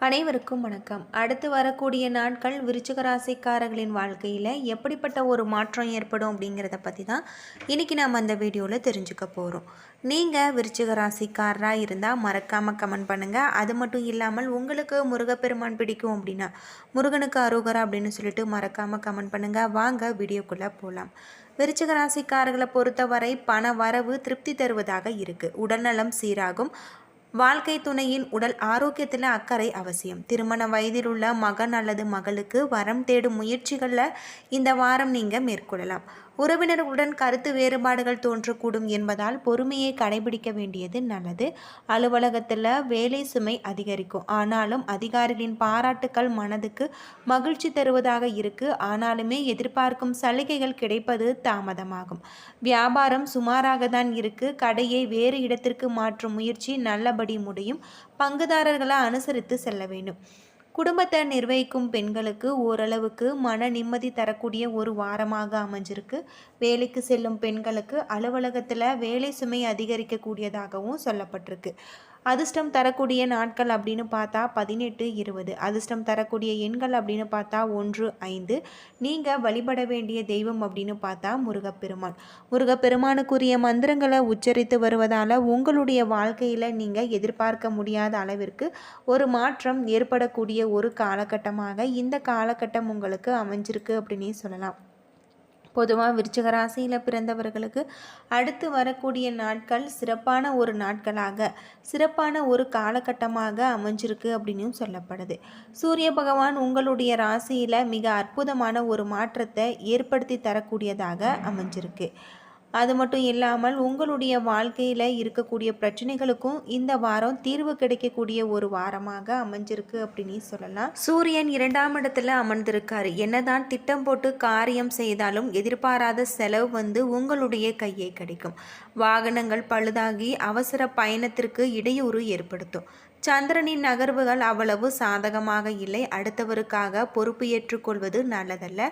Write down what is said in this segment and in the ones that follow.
அனைவருக்கும் வணக்கம். அடுத்து வரக்கூடிய நாட்கள் விருச்சிக ராசிக்காரர்களின் வாழ்க்கையில் எப்படிப்பட்ட ஒரு மாற்றம் ஏற்படும் அப்படிங்கிறத பற்றி தான் இன்றைக்கி நாம் அந்த வீடியோவில் தெரிஞ்சுக்க போகிறோம் நீங்கள் விருச்சிக ராசிக்காரராக இருந்தால் மறக்காமல் கமெண்ட் பண்ணுங்கள் அது மட்டும் இல்லாமல் உங்களுக்கு முருகப்பெருமான் பிடிக்கும் அப்படின்னா முருகனுக்கு அருகரா அப்படின்னு சொல்லிட்டு மறக்காமல் கமெண்ட் பண்ணுங்கள் வாங்க வீடியோக்குள்ளே போகலாம் விருச்சிக ராசிக்காரர்களை பொறுத்தவரை பண வரவு திருப்தி தருவதாக இருக்குது உடல்நலம் சீராகும். வாழ்க்கை துணையின் உடல் ஆரோக்கியத்தில் அக்கறை அவசியம். திருமண வயதில் உள்ள மகன் அல்லது மகளுக்கு வரம் தேடும் முயற்சிகளில் இந்த வாரம் நீங்கள் மேற்கொள்ளலாம். உறவினர்களுடன் கருத்து வேறுபாடுகள் தோன்றக்கூடும் என்பதால் பொறுமையை கடைபிடிக்க வேண்டியது நல்லது. அலுவலகத்தில் வேலை சுமை அதிகரிக்கும். ஆனாலும் அதிகாரிகளின் பாராட்டுக்கள் மனதுக்கு மகிழ்ச்சி தருவதாக இருக்கு. ஆனாலுமே எதிர்பார்க்கும் சலுகைகள் கிடைப்பது தாமதமாகும். வியாபாரம் சுமாராக தான் இருக்கு. கடையை வேறு இடத்திற்கு மாற்றும் முயற்சி நல்லபடி முடியும். பங்குதாரர்களை அனுசரித்து செல்ல வேண்டும். குடும்பத்தை நிர்வகிக்கும் பெண்களுக்கு ஓரளவுக்கு மன நிம்மதி தரக்கூடிய ஒரு வாரமாக அமைஞ்சிருக்கு. வேலைக்கு செல்லும் பெண்களுக்கு அலுவலகத்தில் வேலை சுமை அதிகரிக்கக்கூடியதாகவும் சொல்லப்பட்டிருக்கு. அதிர்ஷ்டம் தரக்கூடிய நாட்கள் அப்படின்னு பார்த்தா பதினெட்டு இருபது. அதிர்ஷ்டம் தரக்கூடிய எண்கள் அப்படின்னு பார்த்தா ஒன்று ஐந்து. நீங்கள் வழிபட வேண்டிய தெய்வம் அப்படின்னு பார்த்தா முருகப்பெருமான். முருகப்பெருமானுக்குரிய மந்திரங்களை உச்சரித்து வருவதால் உங்களுடைய வாழ்க்கையில் நீங்கள் எதிர்பார்க்க முடியாத அளவிற்கு ஒரு மாற்றம் ஏற்படக்கூடிய ஒரு காலகட்டமாக இந்த காலகட்டம் உங்களுக்கு அமைஞ்சிருக்கு அப்படின்னே சொல்லலாம். பொதுவாக விருச்சிக ராசியில் பிறந்தவர்களுக்கு அடுத்து வரக்கூடிய நாட்கள் சிறப்பான ஒரு நாட்களாக சிறப்பான ஒரு காலகட்டமாக அமைஞ்சிருக்கு அப்படின்னு சொல்லப்படுது. சூரிய பகவான் உங்களுடைய ராசியில் மிக அற்புதமான ஒரு மாற்றத்தை ஏற்படுத்தி தரக்கூடியதாக அமைஞ்சிருக்கு. அது மட்டும் இல்லாமல் உங்களுடைய வாழ்க்கையில் இருக்கக்கூடிய பிரச்சனைகளுக்கும் இந்த வாரம் தீர்வு கிடைக்கக்கூடிய ஒரு வாரமாக அமைஞ்சிருக்கு அப்படின்னு சொல்லலாம். சூரியன் இரண்டாம் இடத்துல அமர்ந்திருக்காரு. என்னதான் திட்டம் போட்டு காரியம் செய்தாலும் எதிர்பாராத செலவு வந்து உங்களுடைய கையை கிடைக்கும். வாகனங்கள் பழுதாகி அவசர பயணத்திற்கு இடையூறு ஏற்படுத்தும். சந்திரனின் நகர்வுகள் அவ்வளவு சாதகமாக இல்லை. அடுத்தவருக்காக பொறுப்பு ஏற்றுக்கொள்வது நல்லதல்ல.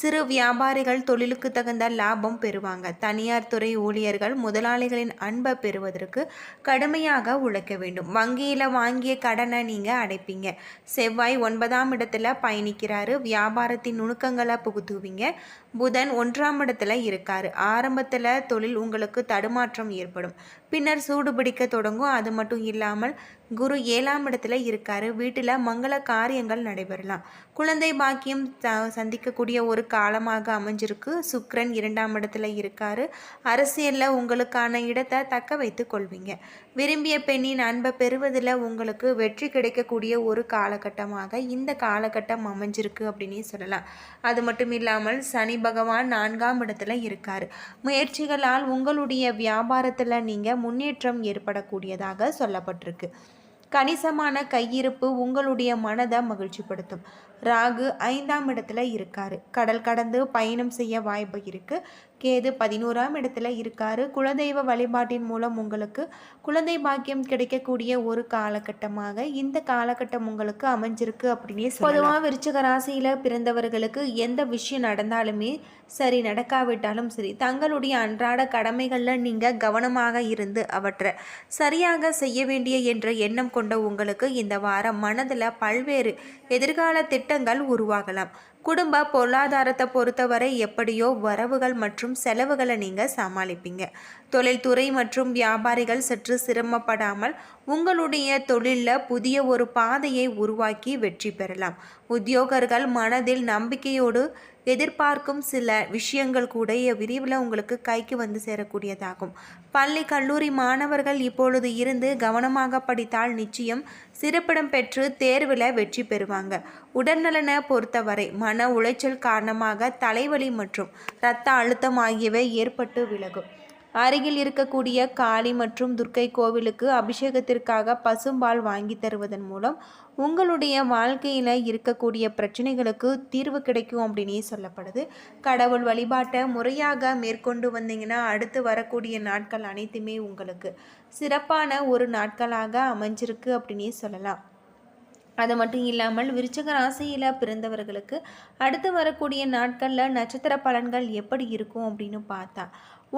சிறு வியாபாரிகள் தொழிலுக்கு தகுந்த லாபம் பெறுவாங்க. தனியார் துறை ஊழியர்கள் முதலாளிகளின் அன்பை பெறுவதற்கு கடுமையாக உழைக்க வேண்டும். வங்கியில் வாங்கிய கடனை நீங்கள் அடைப்பீங்க. செவ்வாய் ஒன்பதாம் இடத்துல பயணிக்கிறாரு. வியாபாரத்தின் நுணுக்கங்களை புகுத்துவீங்க. புதன் ஒன்றாம் இடத்துல இருக்காரு. ஆரம்பத்தில் தொழில் உங்களுக்கு தடுமாற்றம் ஏற்படும். பின்னர் சூடு பிடிக்க தொடங்கும். அது மட்டும் இல்லாமல் குரு ஏழாம் இடத்துல இருக்காரு. வீட்டில் மங்கள காரியங்கள் நடைபெறலாம். குழந்தை பாக்கியம் சந்திக்கக்கூடிய ஒரு காலமாக அமைஞ்சிருக்கு. சுக்ரன் இரண்டாம் இடத்துல இருக்காரு. அரசியலில் உங்களுக்கான இடத்தை தக்க வைத்து கொள்வீங்க. விரும்பிய பெண்ணின் அன்பை பெறுவதில் உங்களுக்கு வெற்றி கிடைக்கக்கூடிய ஒரு காலகட்டமாக இந்த காலகட்டம் அமைஞ்சிருக்கு அப்படின்னே சொல்லலாம். அது மட்டும் இல்லாமல் சனி பகவான் நான்காம் இடத்துல இருக்கார். முயற்சிகளால் உங்களுடைய வியாபாரத்தில் நீங்கள் முன்னேற்றம் ஏற்படக்கூடியதாக சொல்லப்பட்டிருக்கு. கணிசமான கையிருப்பு உங்களுடைய மனதை மகிழ்ச்சிப்படுத்தும். ராகு ஐந்தாம் இடத்துல இருக்காரு. கடல் கடந்து பயணம் செய்ய வாய்ப்பு இருக்கு. கேது பதினோராம் இடத்துல இருக்காரு. குலதெய்வ வழிபாட்டின் மூலம் உங்களுக்கு குழந்தை பாக்கியம் கிடைக்கக்கூடிய ஒரு காலகட்டமாக இந்த காலகட்டம் உங்களுக்கு அமைஞ்சிருக்கு அப்படின்னே பொதுவாக விருச்சக ராசியில் பிறந்தவர்களுக்கு எந்த விஷயம் நடந்தாலுமே சரி நடக்காவிட்டாலும் சரி தங்களுடைய அன்றாட கடமைகளில் நீங்கள் கவனமாக இருந்து அவற்றை சரியாக செய்ய வேண்டிய என்ற எண்ணம் கொண்ட உங்களுக்கு இந்த வாரம் மனதில் பல்வேறு எதிர்கால திட்ட திட்டங்கள் உருவாகலாம். குடும்ப பொருளாதாரத்தை பொறுத்தவரை எப்படியோ வரவுகள் மற்றும் செலவுகளை நீங்கள் சமாளிப்பீங்க. தொழில்துறை மற்றும் வியாபாரிகள் சற்று சிரமப்படாமல் உங்களுடைய தொழிலில் புதிய ஒரு பாதையை உருவாக்கி வெற்றி பெறலாம். உத்தியோகர்கள் மனதில் நம்பிக்கையோடு எதிர்பார்க்கும் சில விஷயங்கள் கூட விரிவில் உங்களுக்கு கைக்கு வந்து சேரக்கூடியதாகும். பள்ளி கல்லூரி மாணவர்கள் இப்பொழுது இருந்து கவனமாக படித்தால் நிச்சயம் சிறப்பிடம் பெற்று தேர்வில் வெற்றி பெறுவாங்க. உடல்நலனை பொறுத்தவரை மன உளைச்சல் காரணமாக தலைவலி மற்றும் இரத்த அழுத்தம் ஆகியவை ஏற்பட்டு விலகும். அருகில் இருக்கக்கூடிய காளி மற்றும் துர்க்கை கோவிலுக்கு அபிஷேகத்திற்காக பசும்பால் வாங்கி தருவதன் மூலம் உங்களுடைய வாழ்க்கையில் இருக்கக்கூடிய பிரச்சனைகளுக்கு தீர்வு கிடைக்கும் அப்படின்னே சொல்லப்படுது. கடவுள் வழிபாட்டை முறையாக மேற்கொண்டு வந்தீங்கன்னா அடுத்து வரக்கூடிய நாட்கள் அனைத்துமே உங்களுக்கு சிறப்பான ஒரு நாட்களாக அமைஞ்சிருக்கு அப்படின்னே சொல்லலாம். அது மட்டும் இல்லாமல் விருச்சக ராசியில் பிறந்தவர்களுக்கு அடுத்து வரக்கூடிய நாட்களில் நட்சத்திர பலன்கள் எப்படி இருக்கும் அப்படின்னு பார்த்தா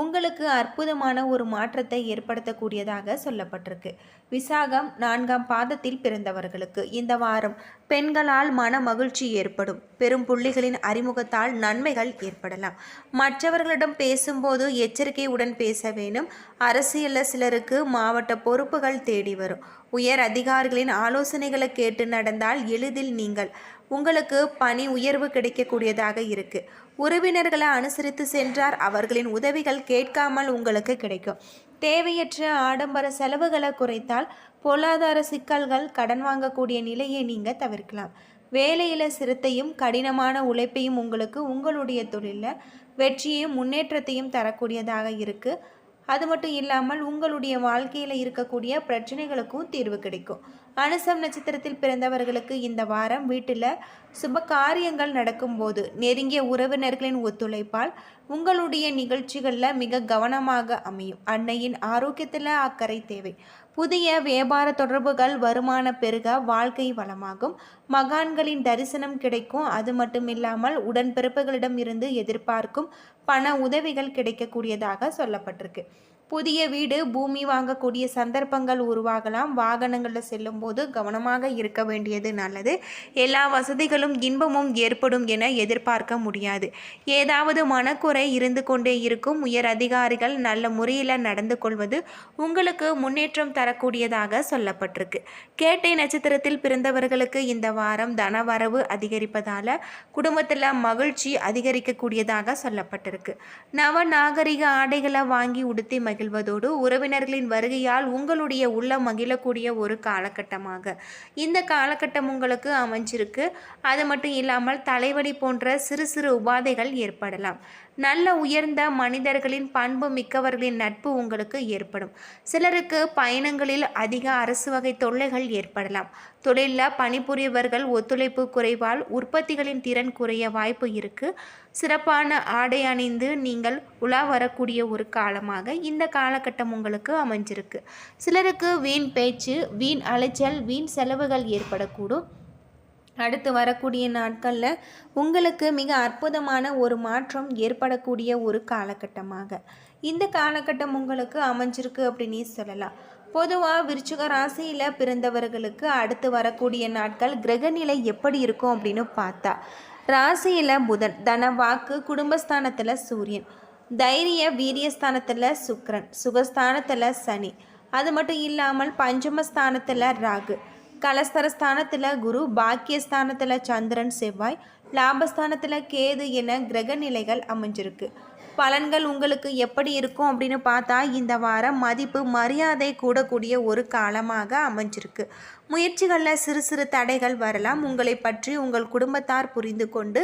உங்களுக்கு அற்புதமான ஒரு மாற்றத்தை ஏற்படுத்தக்கூடியதாக சொல்லப்பட்டிருக்கு. விசாகம் நான்காம் பாதத்தில் பிறந்தவர்களுக்கு இந்த வாரம் பெண்களால் மன மகிழ்ச்சி ஏற்படும். பெரும் புள்ளிகளின் அறிமுகத்தால் நன்மைகள் ஏற்படலாம். மற்றவர்களிடம் பேசும்போது எச்சரிக்கையுடன் பேச வேணும் அரசியலில் சிலருக்கு மாவட்ட பொறுப்புகள் தேடி வரும். உயர் அதிகாரிகளின் ஆலோசனைகளை கேட்டு நடந்தால் எளிதில் நீங்கள் உங்களுக்கு பணி உயர்வு கிடைக்கக்கூடியதாக இருக்கு. உறவினர்களை அனுசரித்து சென்றார். அவர்களின் உதவிகள் கேட்காமல் உங்களுக்கு கிடைக்கும். தேவையற்ற ஆடம்பர செலவுகளை குறைத்தால் பொருளாதார சிக்கல்கள் கடன் வாங்கக்கூடிய நிலையை நீங்கள் தவிர்க்கலாம். வேலையில் சிரத்தையும் கடினமான உழைப்பையும் உங்களுக்கு உங்களுடைய தொழிலில் வெற்றியையும் முன்னேற்றத்தையும் தரக்கூடியதாக இருக்குது அது மட்டும் இல்லாமல் உங்களுடைய வாழ்க்கையில் இருக்கக்கூடிய பிரச்சனைகளுக்கும் தீர்வு கிடைக்கும். அனுசம் நட்சத்திரத்தில் பிறந்தவர்களுக்கு இந்த வாரம் வீட்டில் சுப காரியங்கள் நடக்கும்போது நெருங்கிய உறவினர்களின் ஒத்துழைப்பால் உங்களுடைய நிகழ்ச்சிகளில் மிக கவனமாக அமையும். அன்னையின் ஆரோக்கியத்தில் அக்கறை தேவை. புதிய வியாபார தொடர்புகள் வருமான பெருக வாழ்க்கை வளமாகும். மகான்களின் தரிசனம் கிடைக்கும். அது மட்டும் இல்லாமல் உடன்பிறப்புகளிடம் இருந்து எதிர்பார்க்கும் பண உதவிகள் கிடைக்கக்கூடியதாக சொல்லப்பட்டிருக்கு. புதிய வீடு பூமி வாங்கக்கூடிய சந்தர்ப்பங்கள் உருவாகலாம். வாகனங்களில் செல்லும்போது கவனமாக இருக்க வேண்டியது நல்லது. எல்லா வசதிகளும் இன்பமும் ஏற்படும் என எதிர்பார்க்க முடியாது. ஏதாவது மனக்குறை இருந்து கொண்டே இருக்கும். உயர் அதிகாரிகள் நல்ல முறையில் நடந்து கொள்வது உங்களுக்கு முன்னேற்றம் தரக்கூடியதாக சொல்லப்பட்டிருக்கு. கேட்டை நட்சத்திரத்தில் பிறந்தவர்களுக்கு இந்த வாரம் தனவரவு அதிகரிப்பதால் குடும்பத்தில் மகிழ்ச்சி அதிகரிக்கக்கூடியதாக சொல்லப்பட்டிருக்கு. நவ நாகரிக ஆடைகளை வாங்கி உடுத்தி மகிழ்வதோடு உறவினர்களின் வருகையால் உங்களுடைய உள்ளம் மகிழக்கூடிய ஒரு காலகட்டமாக. இந்த காலகட்டம் உங்களுக்கு அமைஞ்சிருக்கு. அது மட்டும் இல்லாமல் தலைவலி போன்ற சிறு சிறு உபாதைகள் ஏற்படலாம். நல்ல உயர்ந்த மனிதர்களின் பண்பு மிக்கவர்களின் நட்பு உங்களுக்கு ஏற்படும். சிலருக்கு பயணங்களில் அதிக அரசு வகை தொல்லைகள் ஏற்படலாம். தொழிலில் பணிபுரியவர்கள் ஒத்துழைப்பு குறைவால் உற்பத்திகளின் திறன் குறைய வாய்ப்பு இருக்கு. சிறப்பான ஆடை அணிந்து நீங்கள் உலா வரக்கூடிய ஒரு காலமாக இந்த காலகட்டம் உங்களுக்கு அமைஞ்சிருக்கு. சிலருக்கு வீண் பேச்சு வீண் அலைச்சல் வீண் செலவுகள் ஏற்படக்கூடும். அடுத்து வரக்கூடிய நாட்களில் உங்களுக்கு மிக அற்புதமான ஒரு மாற்றம் ஏற்படக்கூடிய ஒரு காலகட்டமாக. இந்த காலகட்டம் உங்களுக்கு அமைஞ்சிருக்கு அப்படின்னு சொல்லலாம். பொதுவாக விருச்சிக ராசியில் பிறந்தவர்களுக்கு அடுத்து வரக்கூடிய நாட்கள் கிரகநிலை எப்படி இருக்கும் அப்படின்னு பார்த்தா ராசியில் புதன் தன வாக்கு குடும்பஸ்தானத்தில் சூரியன் தைரிய வீரியஸ்தானத்தில் சுக்ரன் சுகஸ்தானத்தில் சனி. அது மட்டும் இல்லாமல் பஞ்சமஸ்தானத்தில் ராகு. கலஸ்தரஸ்தானத்தில் குரு பாக்கியஸ்தானத்தில் சந்திரன் செவ்வாய் லாபஸ்தானத்தில் கேது என கிரக நிலைகள் அமைஞ்சிருக்கு. பலன்கள் உங்களுக்கு எப்படி இருக்கும் அப்படின்னு பார்த்தா இந்த வாரம் மதிப்பு மரியாதை கூடக்கூடிய ஒரு காலமாக அமைஞ்சிருக்கு. முயற்சிகளில் சிறு சிறு தடைகள் வரலாம். உங்களை பற்றி உங்கள் குடும்பத்தார் புரிந்து கொண்டு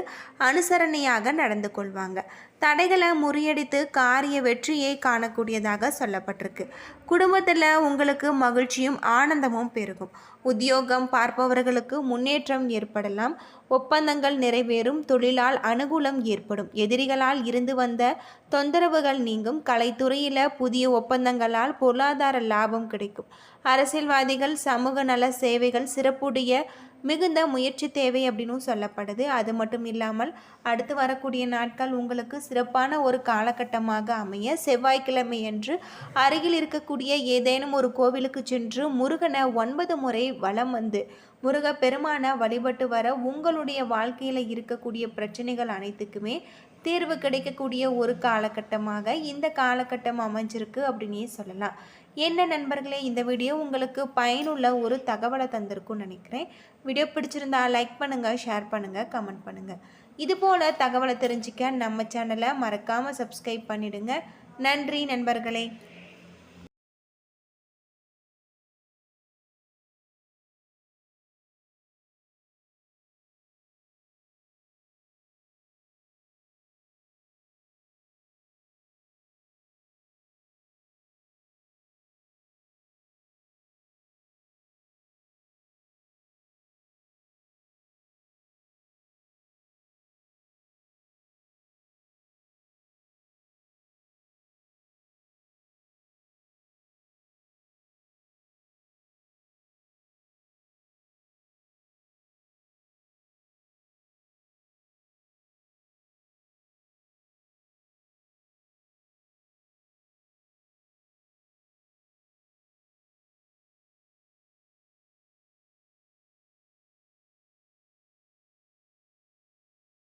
அனுசரணையாக நடந்து கொள்வாங்க. தடைகளை முறியடித்து காரிய வெற்றியை காணக்கூடியதாக சொல்லப்பட்டிருக்கு. குடும்பத்தில் உங்களுக்கு மகிழ்ச்சியும் ஆனந்தமும் பெருகும். உத்தியோகம் பார்ப்பவர்களுக்கு முன்னேற்றம் ஏற்படலாம். ஒப்பந்தங்கள் நிறைவேறும். தொழிலால் அனுகூலம் ஏற்படும். எதிரிகளால் இருந்து வந்த தொந்தரவுகள் நீங்கும். கலைத்துறையில் புதிய ஒப்பந்தங்களால் பொருளாதார லாபம் கிடைக்கும். அரசியல்வாதிகள் சமூக நல சேவைகள் சிறப்புடைய மிகுந்த முயற்சி தேவை அப்படின்னு சொல்லப்படுது. அது மட்டும் இல்லாமல் அடுத்து வரக்கூடிய நாட்கள் உங்களுக்கு சிறப்பான ஒரு காலகட்டமாக அமைய செவ்வாய்க்கிழமை என்று அருகில் இருக்கக்கூடிய ஏதேனும் ஒரு கோவிலுக்கு சென்று முருகனை ஒன்பது முறை வலம் வந்து முருக பெருமான வழிபட்டு வர உங்களுடைய வாழ்க்கையில் இருக்கக்கூடிய பிரச்சனைகள் அனைத்துக்குமே தீர்வு கிடைக்கக்கூடிய ஒரு காலகட்டமாக இந்த காலகட்டம் அமைஞ்சிருக்கு அப்படின்னே சொல்லலாம். என்ன நண்பர்களே இந்த வீடியோ உங்களுக்கு பயனுள்ள ஒரு தகவலை தந்திருக்கும்னு நினைக்கிறேன். வீடியோ பிடிச்சிருந்தா லைக் பண்ணுங்கள் ஷேர் பண்ணுங்கள் கமெண்ட் பண்ணுங்கள் இதுபோல் தகவலை தெரிஞ்சுக்க நம்ம சேனலை மறக்காமல் சப்ஸ்கிரைப் பண்ணிடுங்க. நன்றி நண்பர்களே.